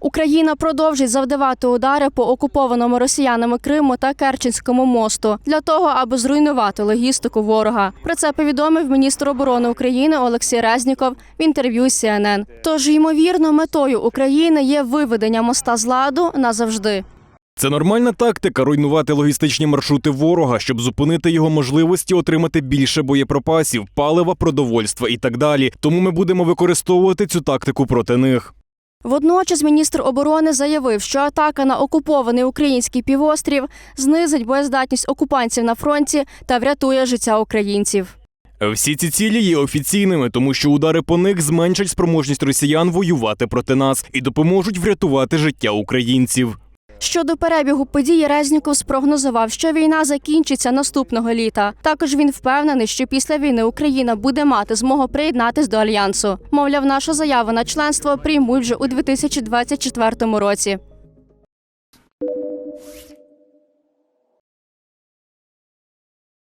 Україна продовжить завдавати удари по окупованому росіянами Криму та Керченському мосту для того, аби зруйнувати логістику ворога. Про це повідомив міністр оборони України Олексій Резніков в інтерв'ю CNN. Тож, ймовірно, метою України є виведення моста з ладу назавжди. Це нормальна тактика руйнувати логістичні маршрути ворога, щоб зупинити його можливості отримати більше боєприпасів, палива, продовольства і так далі. Тому ми будемо використовувати цю тактику проти них. Водночас міністр оборони заявив, що атака на окупований український півострів знизить боєздатність окупантів на фронті та врятує життя українців. Всі ці цілі є офіційними, тому що удари по них зменшать спроможність росіян воювати проти нас і допоможуть врятувати життя українців. Щодо перебігу подій, Резніков спрогнозував, що війна закінчиться наступного літа. Також він впевнений, що після війни Україна буде мати змогу приєднатись до альянсу. Мовляв, нашу заяву на членство приймуть вже у 2024 році.